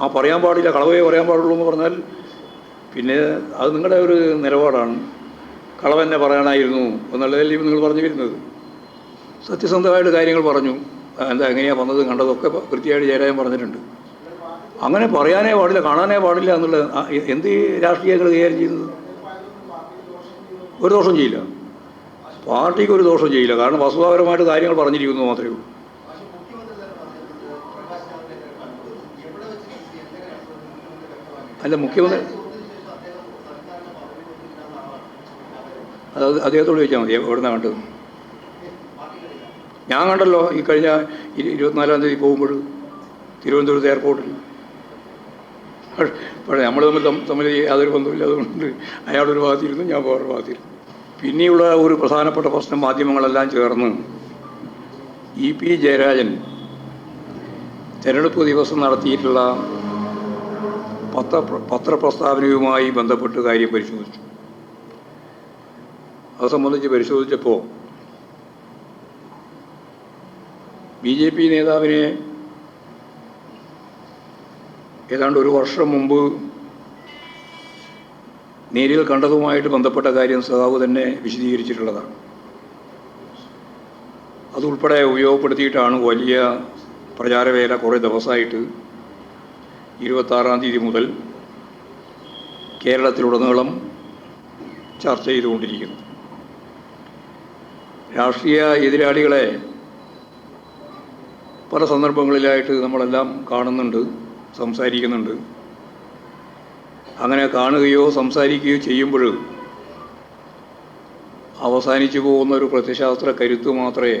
ആ പറയാൻ പാടില്ല കളവേ പറയാൻ പാടുള്ളൂ എന്ന് പറഞ്ഞാൽ പിന്നെ അത് നിങ്ങളുടെ ഒരു നിലപാടാണ്. കളവെന്നെ പറയാനായിരുന്നു എന്നുള്ളതല്ലേ നിങ്ങൾ പറഞ്ഞു വരുന്നത്. സത്യസന്ധമായിട്ട് കാര്യങ്ങൾ പറഞ്ഞു. എന്താ എങ്ങനെയാണ് വന്നത് കണ്ടതൊക്കെ കൃത്യമായിട്ട് ചേരാൻ പറഞ്ഞിട്ടുണ്ട്. അങ്ങനെ പറയാനേ പാടില്ല കാണാനേ പാടില്ല എന്നുള്ള എന്ത് രാഷ്ട്രീയങ്ങൾ കൈകാര്യം ചെയ്യുന്നത്? ഒരു ദോഷം ചെയ്യില്ല. പാർട്ടിക്ക് ഒരു ദോഷം ചെയ്യില്ല. കാരണം വസ്തുതാപരമായിട്ട് കാര്യങ്ങൾ പറഞ്ഞിരിക്കുന്നു മാത്രമേ ഉള്ളൂ. അല്ല മുഖ്യമന്ത്രി അത് അദ്ദേഹത്തോട് ചോദിച്ചാൽ മതി എവിടുന്ന കണ്ടത്? ഞാൻ കണ്ടല്ലോ ഈ കഴിഞ്ഞ ഇരു- ഇരുപത്തിനാലാം തീയതി പോകുമ്പോൾ തിരുവനന്തപുരത്ത് എയർപോർട്ടിൽ. പക്ഷേ നമ്മൾ തമ്മിൽ തമ്മിൽ യാതൊരു ബന്ധമില്ല അതുകൊണ്ട് അയാളൊരു ഭാഗത്തിരുന്നു ഞാൻ വേറൊരു ഭാഗത്തിരുന്നു. പിന്നെയുള്ള ഒരു പ്രധാനപ്പെട്ട പ്രശ്നം മാധ്യമങ്ങളെല്ലാം ചേർന്ന് ഇ പി ജയരാജൻ തെരഞ്ഞെടുപ്പ് ദിവസം നടത്തിയിട്ടുള്ള പത്ര പത്രപ്രസ്താവനയുമായി ബന്ധപ്പെട്ട് കാര്യം പരിശോധിച്ചു. അത് സംബന്ധിച്ച് പരിശോധിച്ചപ്പോൾ ബി ജെ പി നേതാവിനെ ഏതാണ്ട് ഒരു വർഷം മുമ്പ് നേരിൽ കണ്ടതുമായിട്ട് ബന്ധപ്പെട്ട കാര്യം സഖാവ് തന്നെ വിശദീകരിച്ചിട്ടുള്ളതാണ്. അതുൾപ്പെടെ ഉപയോഗപ്പെടുത്തിയിട്ടാണ് വലിയ പ്രചാരവേല കുറേ ദിവസമായിട്ട് ഇരുപത്താറാം തീയതി മുതൽ കേരളത്തിലുടനീളം ചർച്ച ചെയ്തുകൊണ്ടിരിക്കുന്നു. രാഷ്ട്രീയ എതിരാളികളെ പല സന്ദർഭങ്ങളിലായിട്ട് നമ്മളെല്ലാം കാണുന്നുണ്ട് സംസാരിക്കുന്നുണ്ട്. അങ്ങനെ കാണുകയോ സംസാരിക്കുകയോ ചെയ്യുമ്പോൾ അവസാനിച്ചു പോകുന്ന ഒരു പ്രത്യശാസ്ത്ര കരുത്ത് മാത്രമേ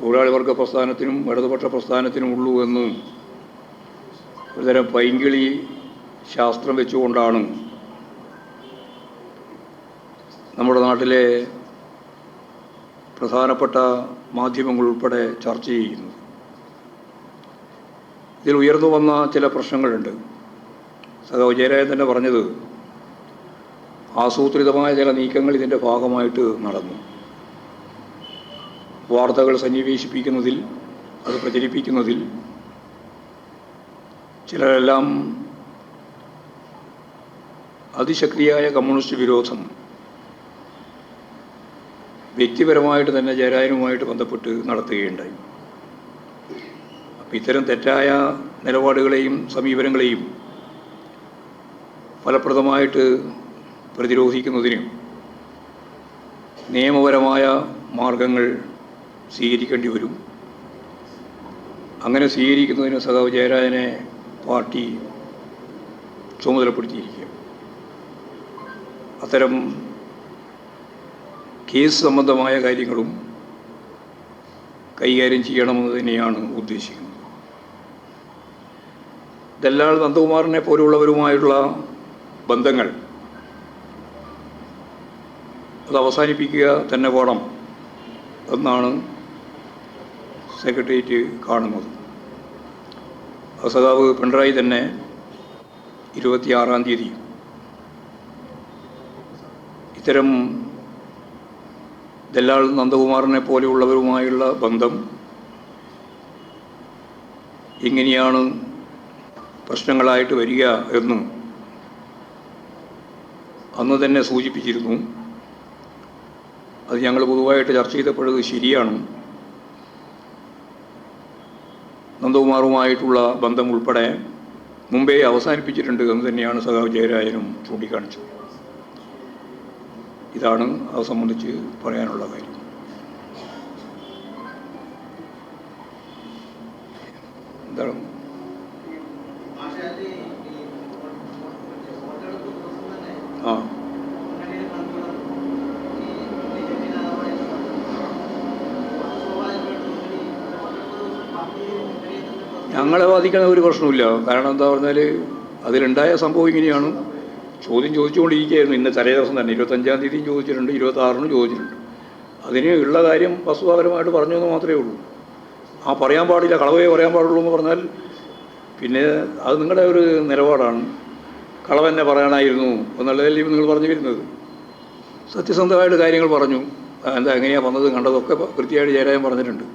തൊഴിലാളി വർഗ പ്രസ്ഥാനത്തിനും ഇടതുപക്ഷ പ്രസ്ഥാനത്തിനും ഉള്ളൂ എന്ന് ഒരുതരം പൈങ്കിളി ശാസ്ത്രം വെച്ചുകൊണ്ടാണ് നമ്മുടെ നാട്ടിലെ പ്രധാനപ്പെട്ട മാധ്യമങ്ങൾ ഉൾപ്പെടെ ചർച്ച ചെയ്യുന്നത്. ഇതിൽ ഉയർന്നു വന്ന ചില പ്രശ്നങ്ങളുണ്ട്. സഖാവ് ജയരാജൻ തന്നെ പറഞ്ഞത് ആസൂത്രിതമായ ചില നീക്കങ്ങൾ ഇതിന്റെ ഭാഗമായിട്ട് നടന്നു. വാർത്തകൾ സന്നിവേശിപ്പിക്കുന്നതിൽ അത് പ്രചരിപ്പിക്കുന്നതിൽ ചിലരെല്ലാം അതിശക്തിയായ കമ്മ്യൂണിസ്റ്റ് വിരോധം വ്യക്തിപരമായിട്ട് തന്നെ ജയരാജനുമായിട്ട് ബന്ധപ്പെട്ട് നടത്തുകയുണ്ടായി. അപ്പം ഇത്തരം തെറ്റായ നിലപാടുകളെയും സമീപനങ്ങളെയും ഫലപ്രദമായിട്ട് പ്രതിരോധിക്കുന്നതിനും നിയമപരമായ മാർഗങ്ങൾ സ്വീകരിക്കേണ്ടി വരും. അങ്ങനെ സ്വീകരിക്കുന്നതിന് സഖാവ് ജയരാജനെ പാർട്ടി ചുമതലപ്പെടുത്തിയിരിക്കുക അത്തരം കേസ് സംബന്ധമായ കാര്യങ്ങളും കൈകാര്യം ചെയ്യണമെന്ന് തന്നെയാണ് ഉദ്ദേശിക്കുന്നത്. ദല്ലാൾ നന്ദകുമാറിനെ പോലുള്ളവരുമായുള്ള ബന്ധങ്ങൾ അത് അവസാനിപ്പിക്കുക തന്നെ വേണം എന്നാണ് സെക്രട്ടേറിയറ്റ് കാണുന്നത്. സഖാവ് പിണറായി തന്നെ ഇരുപത്തിയാറാം തീയതി ഇത്തരം ദല്ലാൾ നന്ദകുമാറിനെ പോലെയുള്ളവരുമായുള്ള ബന്ധം എങ്ങനെയാണ് പ്രശ്നങ്ങളായിട്ട് വരിക എന്നും അന്ന് തന്നെ സൂചിപ്പിച്ചിരുന്നു. അത് ഞങ്ങൾ പൊതുവായിട്ട് ചർച്ച ചെയ്തപ്പോഴത് ശരിയാണ്. നന്ദകുമാറുമായിട്ടുള്ള ബന്ധം ഉൾപ്പെടെ മുമ്പേ അവസാനിപ്പിച്ചിട്ടുണ്ട് എന്ന് തന്നെയാണ് സഖാവ് ജയരാജനും ചൂണ്ടിക്കാണിച്ചത്. ഇതാണ് അത് സംബന്ധിച്ച് പറയാനുള്ള കാര്യം എന്താണ് ആ ഞങ്ങളെ ബാധിക്കുന്ന ഒരു പ്രശ്നമില്ല കാരണം എന്താ പറഞ്ഞാൽ അതിലുണ്ടായ സംഭവം ഇങ്ങനെയാണ്. ചോദ്യം ചോദിച്ചുകൊണ്ടിരിക്കുകയായിരുന്നു. ഇന്ന് തലേ ദിവസം തന്നെ ഇരുപത്തഞ്ചാം തീയതിയും ചോദിച്ചിട്ടുണ്ട്. ഇരുപത്താറിനും ചോദിച്ചിട്ടുണ്ട്. അതിന് ഉള്ള കാര്യം വസ്തുതാപരമായിട്ട് പറഞ്ഞു എന്ന് മാത്രമേ ഉള്ളൂ. ആ പറയാൻ പാടില്ല കളവേ പറയാൻ പാടുള്ളൂ എന്ന് പറഞ്ഞാൽ പിന്നെ അത് നിങ്ങളുടെ ഒരു നിലപാടാണ്. കളവെന്നെ പറയാനായിരുന്നു എന്നുള്ളതല്ലേ നിങ്ങൾ പറഞ്ഞു വരുന്നത്. സത്യസന്ധമായിട്ട് കാര്യങ്ങൾ പറഞ്ഞു. എന്താ എങ്ങനെയാണ് വന്നത് കണ്ടതൊക്കെ കൃത്യമായിട്ട് ചേരാൻ പറഞ്ഞിട്ടുണ്ട്.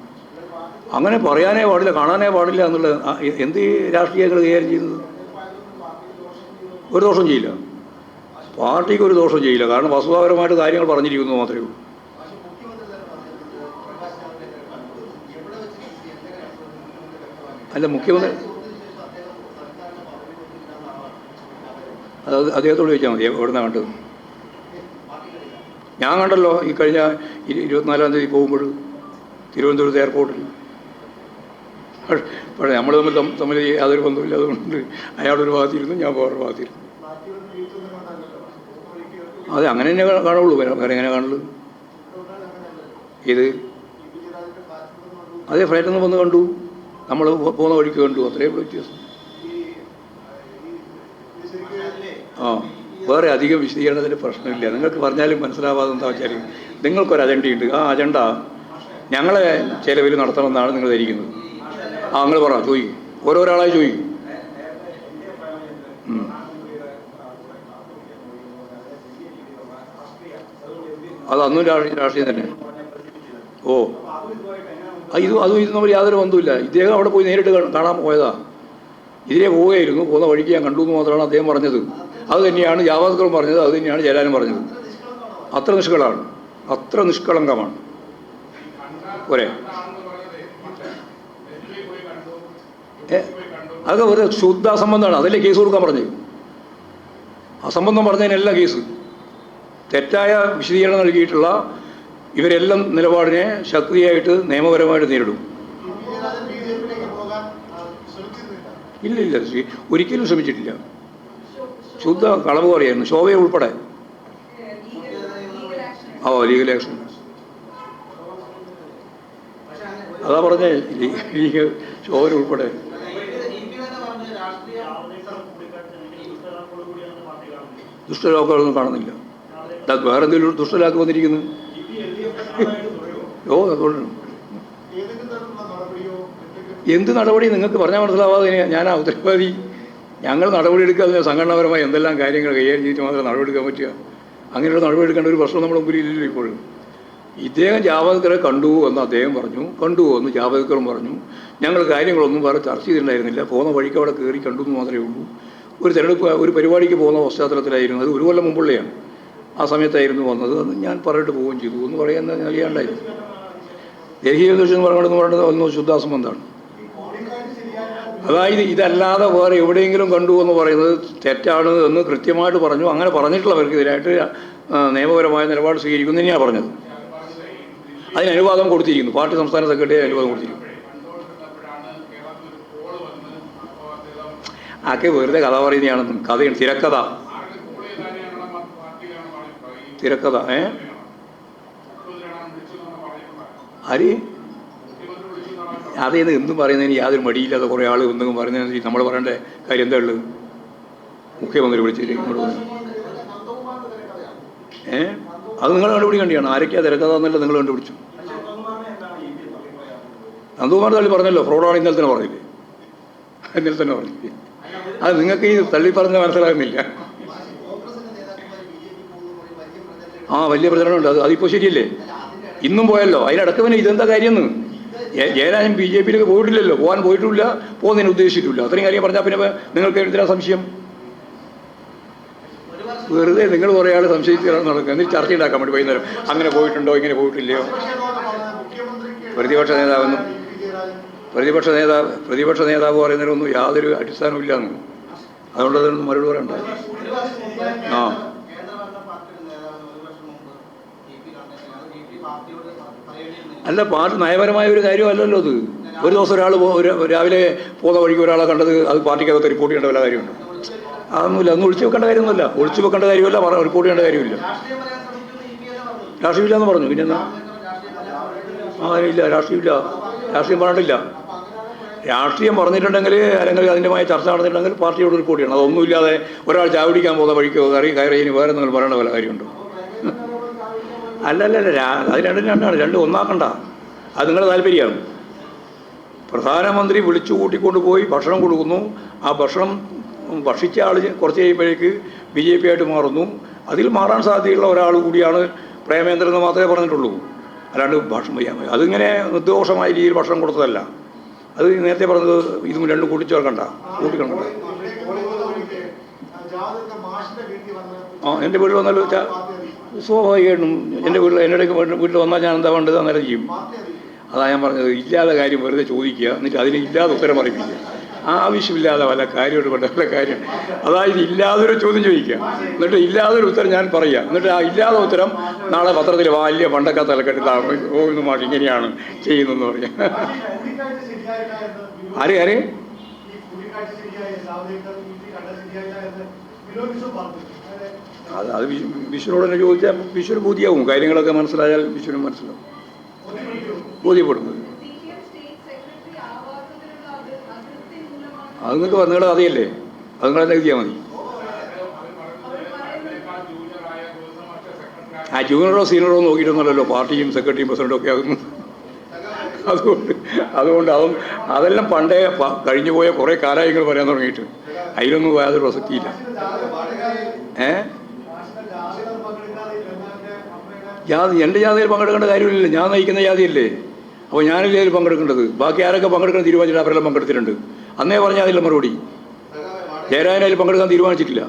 അങ്ങനെ പറയാനേ പാടില്ല കാണാനേ പാടില്ല എന്നുള്ളത് എന്ത് രാഷ്ട്രീയങ്ങൾ കൈകാര്യം ചെയ്യുന്നത്? ഒരു ദോഷം ചെയ്യില്ല. പാർട്ടിക്ക് ഒരു ദോഷം ചെയ്യില്ല. കാരണം വസ്തുതാപരമായിട്ട് കാര്യങ്ങൾ പറഞ്ഞിരിക്കുന്നു മാത്രമേ ഉള്ളൂ. അല്ല മുഖ്യമന്ത്രി അത് അദ്ദേഹത്തോട് ചോദിച്ചാൽ മതി എവിടുന്ന കണ്ടത്? ഞാൻ കണ്ടല്ലോ ഈ കഴിഞ്ഞ ഇരു- ഇരുപത്തിനാലാം തീയതി പോകുമ്പോൾ തിരുവനന്തപുരത്ത് എയർപോർട്ടിൽ പക്ഷേ നമ്മൾ തമ്മിൽ തമ്മിൽ യാതൊരു ബന്ധമില്ല അതുകൊണ്ട് അയാളൊരു ഭാഗത്തിരുന്നു ഞാൻ വേറൊരു ഭാഗത്തിരുന്നു. അതെ അങ്ങനെ തന്നെ കാണുള്ളൂ. വേറെ എങ്ങനെ കാണുള്ളൂ? ഇത് അതേ ഫ്ലൈറ്റ് നിന്ന് വന്ന് കണ്ടു. നമ്മൾ പോകുന്ന വഴിക്ക് കണ്ടു. അത്രയേ വ്യത്യാസം. ആ വേറെ അധികം വിശദീകരണത്തിന്റെ പ്രശ്നമില്ല. നിങ്ങൾക്ക് പറഞ്ഞാലും മനസ്സിലാവാതെ എന്താ വെച്ചാൽ നിങ്ങൾക്കൊരു അജണ്ടയുണ്ട് ആ അജണ്ട ഞങ്ങളെ ചിലവിൽ നടത്തണമെന്നാണ് നിങ്ങൾ ധരിക്കുന്നത്. നിങ്ങൾ പറ ചോദിക്കും. ഓരോരാളായി ചോദിക്കും. അത് അന്നും രാഷ്ട്രീയ തന്നെ. ഓ. ഇത് അതും ഇതും തമ്മിൽ യാതൊരു ബന്ധമില്ല ഇദ്ദേഹം അവിടെ പോയി നേരിട്ട് കാണാൻ പോയതാ. ഇതിലെ പോവുകയായിരുന്നു. പോകുന്ന വഴിക്ക് ഞാൻ കണ്ടു എന്ന് മാത്രമാണ് അദ്ദേഹം പറഞ്ഞത്. അത് തന്നെയാണ് ജാവാസ്കറും പറഞ്ഞത്. അത് തന്നെയാണ് ജയലാലും പറഞ്ഞത്. അത്ര നിഷ്കളാണ്. അത്ര നിഷ്കളങ്കമാണ്. ഏ അതൊക്കെ ഒരു ശുദ്ധ അസംബന്ധമാണ്. അതല്ലേ കേസ് കൊടുക്കാൻ പറഞ്ഞത്? അസംബന്ധം പറഞ്ഞതിനല്ല കേസ്. തെറ്റായ വിശദീകരണം നൽകിയിട്ടുള്ള ഇവരെല്ലാം നിലപാടിനെ ശക്തിയായിട്ട് നിയമപരമായിട്ട് നേരിടും. ഇല്ല ഇല്ല. ഒരിക്കലും ശ്രമിച്ചിട്ടില്ല. ശുദ്ധ കളവ് പറയായിരുന്നു ശോഭയെ ഉൾപ്പെടെ. ഓ ലീഗൽ ആക്ഷൻ അതാ പറഞ്ഞേ ലീഗ് ശോഭന ഉൾപ്പെടെ. ദുഷ്ടലാക്കുകളൊന്നും കാണുന്നില്ല. വേറെ എന്തെങ്കിലും ദുഷ്ടലാക്ക് വന്നിരിക്കുന്നു. ഓ അതുകൊണ്ട്. എന്ത് നടപടി നിങ്ങൾക്ക് പറഞ്ഞാൽ മനസ്സിലാവാതെ ഞാൻ ഉത്തരവാദി. ഞങ്ങൾ നടപടി എടുക്കാതെ സംഘടനാപരമായി എന്തെല്ലാം കാര്യങ്ങൾ കൈകാര്യം ചെയ്തിട്ട് മാത്രമേ നടപടി എടുക്കാൻ പറ്റുക. അങ്ങനെയുള്ള നടപടി എടുക്കേണ്ട ഒരു പ്രശ്നം നമ്മുടെ മുമ്പിൽ ഇല്ലല്ലോ ഇപ്പോഴും. ഇദ്ദേഹം ജാവദ്കറെ കണ്ടു എന്ന് അദ്ദേഹം പറഞ്ഞു. കണ്ടു എന്ന് ജാവദ്കറും പറഞ്ഞു. ഞങ്ങൾ കാര്യങ്ങളൊന്നും വേറെ ചർച്ച ചെയ്തിട്ടുണ്ടായിരുന്നില്ല. പോകുന്ന വഴിക്ക് അവിടെ കയറി കണ്ടു എന്ന് മാത്രമേ ഉള്ളൂ. ഒരു തിരഞ്ഞെടുപ്പ് ഒരു പരിപാടിക്ക് പോകുന്ന പശ്ചാത്തലത്തിലായിരുന്നു അത്. ഒരു കൊല്ലം മുമ്പുള്ളയാണ്. ആ സമയത്തായിരുന്നു വന്നത്. അത് ഞാൻ പറഞ്ഞിട്ട് പോവുകയും ചെയ്തു. എന്ന് പറയുന്ന അറിയാണ്ടായിരുന്നു. ഡൽഹി എന്ന് പറയുന്നത് പറയുന്നത് ഒന്ന് ശുദ്ധാസംബന്ധമാണ് അതായത് ഇതല്ലാതെ വേറെ എവിടെയെങ്കിലും കണ്ടു എന്ന് പറയുന്നത് തെറ്റാണ് എന്ന് കൃത്യമായിട്ട് പറഞ്ഞു. അങ്ങനെ പറഞ്ഞിട്ടുള്ളവർക്കെതിരായിട്ട് നിയമപരമായ നിലപാട് സ്വീകരിക്കും തന്നെയാണ് പറഞ്ഞത്. അതിന് അനുവാദം കൊടുത്തിരിക്കുന്നു. പാർട്ടി സംസ്ഥാന സെക്രട്ടറി അനുവാദം കൊടുത്തിരിക്കുന്നു. ആക്കെ വെറുതെ കഥ പറയുന്നതാണെന്നും കഥയാണ് തിരക്കഥ. തിരക്കഥ ഏ? ആര്? അതേത് എന്തും പറയുന്നതിന് യാതൊരു മടിയില്ലാതെ കുറേ ആൾ എന്തെങ്കിലും പറയുന്നതിന് നമ്മൾ പറയേണ്ട കാര്യം എന്താ ഉള്ളത്? മുഖ്യമന്ത്രി വിളിച്ചിട്ട് ഇങ്ങോട്ട് ഏ? അത് നിങ്ങൾ കണ്ടുപിടിക്കേണ്ടിയാണ് ആരൊക്കെയാ തിരക്കഥ എന്നല്ല നിങ്ങൾ കണ്ടുപിടിച്ചു നന്ദകുമാർ തള്ളി പറഞ്ഞല്ലോ ഫ്രോഡാണ് ഇന്നലെ തന്നെ പറഞ്ഞില്ലേ? ഇന്നലെ തന്നെ പറഞ്ഞില്ലേ? അത് നിങ്ങൾക്ക് ഈ തള്ളി പറഞ്ഞ മനസ്സിലാകുന്നില്ല. ആ വലിയ പ്രചരണമുണ്ട്. അത് അതിപ്പോൾ ശരിയല്ലേ? ഇന്നും പോയല്ലോ. അതിനടക്ക് പിന്നെ ഇതെന്താ കാര്യം ജയരാജൻ ബി ജെ പിയിലേക്ക് പോയിട്ടില്ലല്ലോ. പോകാൻ പോയിട്ടില്ല പോകുന്നതിന് ഉദ്ദേശിച്ചിട്ടില്ല. അത്രയും കാര്യം പറഞ്ഞാൽ പിന്നെ നിങ്ങൾക്ക് എന്തിനാ സംശയം? വെറുതെ നിങ്ങൾ കുറേ ആൾ സംശയിച്ചാണ് നടക്കുക. എന്നിട്ട് ചർച്ച ഉണ്ടാക്കാൻ വേണ്ടി വൈകുന്നേരം. അങ്ങനെ പോയിട്ടുണ്ടോ ഇങ്ങനെ പോയിട്ടില്ലയോ? പ്രതിപക്ഷ നേതാവെന്നും. പ്രതിപക്ഷ നേതാവ് പ്രതിപക്ഷ നേതാവ് പറയുന്നതിനൊന്നും യാതൊരു അടിസ്ഥാനവും ഇല്ലാന്ന്. അതുകൊണ്ട് അതിനൊന്നും മറുപടി പറയണ്ട. ആ. അല്ല പാർട്ടി നയപരമായ ഒരു കാര്യമല്ലല്ലോ അത്. ഒരു ദിവസം ഒരാൾ രാവിലെ പോകുന്ന വഴിക്ക് ഒരാളെ കണ്ടത് അത് പാർട്ടിക്കകത്ത് റിപ്പോർട്ട് ചെയ്യേണ്ട വല്ല കാര്യമുണ്ട്? അതൊന്നുമില്ല അതൊന്നും ഒളിച്ചു വെക്കേണ്ട കാര്യമൊന്നുമില്ല. ഒളിച്ചു വെക്കേണ്ട കാര്യമല്ല റിപ്പോർട്ട് ചെയ്യേണ്ട കാര്യമില്ല. രാഷ്ട്രീയമില്ല എന്ന് പറഞ്ഞു. പിന്നെ എന്നാ? ആ ഇല്ല രാഷ്ട്രീയമില്ല. രാഷ്ട്രീയം പറഞ്ഞിട്ടില്ല. രാഷ്ട്രീയം പറഞ്ഞിട്ടുണ്ടെങ്കിൽ അല്ലെങ്കിൽ അതിന്റെമായ ചർച്ച നടന്നിട്ടുണ്ടെങ്കിൽ പാർട്ടിയോട് ഒരു കൂടിയാണ്. അതൊന്നുമില്ലാതെ ഒരാൾ ചാവടിക്കാൻ പോകുന്ന വഴിക്കോ കയറി കയറി ഇനി വേറെ എന്തെങ്കിലും പറയേണ്ട വല്ല കാര്യമുണ്ടോ? അല്ല അല്ല അല്ല അത് രണ്ടും രണ്ടാണ്. രണ്ടും ഒന്നാക്കണ്ട. അത് നിങ്ങളുടെ താല്പര്യമാണ്. പ്രധാനമന്ത്രി വിളിച്ചു കൂട്ടിക്കൊണ്ട് പോയി ഭക്ഷണം കൊടുക്കുന്നു. ആ ഭക്ഷണം ഭക്ഷിച്ച ആൾ കുറച്ച് കഴിയുമ്പോഴേക്ക് ബി ജെ പി ആയിട്ട് മാറുന്നു. അതിൽ മാറാൻ സാധ്യതയുള്ള ഒരാൾ കൂടിയാണ് പ്രേമേന്ദ്രൻ എന്ന് മാത്രമേ പറഞ്ഞിട്ടുള്ളൂ. അല്ലാണ്ട് ഭക്ഷണം ചെയ്യാൻ അതിങ്ങനെ നിർദോഷമായ രീതിയിൽ ഭക്ഷണം കൊടുത്തതല്ല. അത് നേരത്തെ പറഞ്ഞത് ഇതും രണ്ടും കൂട്ടിച്ചേർക്കണ്ട. കൂട്ടിക്കണ്ട. ആ എന്റെ വീട്ടിൽ വന്നാൽ സ്വാഭാവികമായിട്ടും എന്റെ വീട്ടിൽ എന്റെ വീട്ടിൽ വന്നാൽ ഞാൻ എന്താ വേണ്ടത് അന്നേരം ചെയ്യും. പാർട്ടി അതാ ഞാൻ പറഞ്ഞത്. ഇല്ലാതെ കാര്യം വെറുതെ ചോദിക്കുക. എന്നിട്ട് അതിന് ഇല്ലാതെ ഉത്തരം അറിയിപ്പിക്കുക ആവശ്യമില്ലാതെ വല്ല കാര്യമായിട്ട് കൊണ്ട് വല്ല കാര്യം. അതായത് ഇല്ലാതൊരു ചോദ്യം ചോദിക്കുക. എന്നിട്ട് ഇല്ലാതൊരു ഉത്തരം ഞാൻ പറയുക എന്നിട്ട് ആ ഇല്ലാതെ ഉത്തരം നാളെ പത്രത്തിൽ വലിയ പണ്ടൊക്കെ തലക്കെട്ടി ഓ ഇന്ന് മാഷ് ഇങ്ങനെയാണ് ചെയ്യുന്നതെന്ന് പറയാം. ആരെ ആരെ? അത് അത് വിഷ്ണുനോട് തന്നെ ചോദിച്ചാൽ വിഷ്ണു ബോധ്യാവും. കാര്യങ്ങളൊക്കെ മനസ്സിലായാൽ വിഷ്ണു മനസ്സിലാവും. ബോധ്യപ്പെടുന്നത്. അത് നിങ്ങൾക്ക് നിങ്ങളുടെ അറിയല്ലേ അത് നിങ്ങൾ തന്നെ എഴുതിയാൽ മതി. ആ ജൂനിയറോ സീനിയറോ നോക്കിയിട്ടൊന്നുമല്ലല്ലോ. പാർട്ടിയും സെക്രട്ടറിയും പ്രസിഡന്റും ഒക്കെ ആകുന്നു. അതുകൊണ്ട് അതുകൊണ്ട് അതും അതെല്ലാം പണ്ടേ കഴിഞ്ഞു പോയ കുറേ കാലായങ്ങൾ പറയാൻ തുടങ്ങിയിട്ട്. അതിലൊന്നും യാതൊരു പ്രസക്തിയില്ല. ഏ? ജാതി എന്റെ ജാതിയിൽ പങ്കെടുക്കേണ്ട കാര്യമില്ലല്ലോ. ഞാൻ നയിക്കുന്ന ജാതിയല്ലേ? അപ്പോൾ ഞാനല്ലേ അതിൽ പങ്കെടുക്കേണ്ടത്? ബാക്കി ആരൊക്കെ പങ്കെടുക്കണം തീരുമാനിച്ചിട്ട് അവരെല്ലാം പങ്കെടുത്തിട്ടുണ്ട്. അന്നേ പറഞ്ഞ അതില്ല മറുപടി. ജയരാജൻ അതിൽ പങ്കെടുക്കാൻ തീരുമാനിച്ചിട്ടില്ല.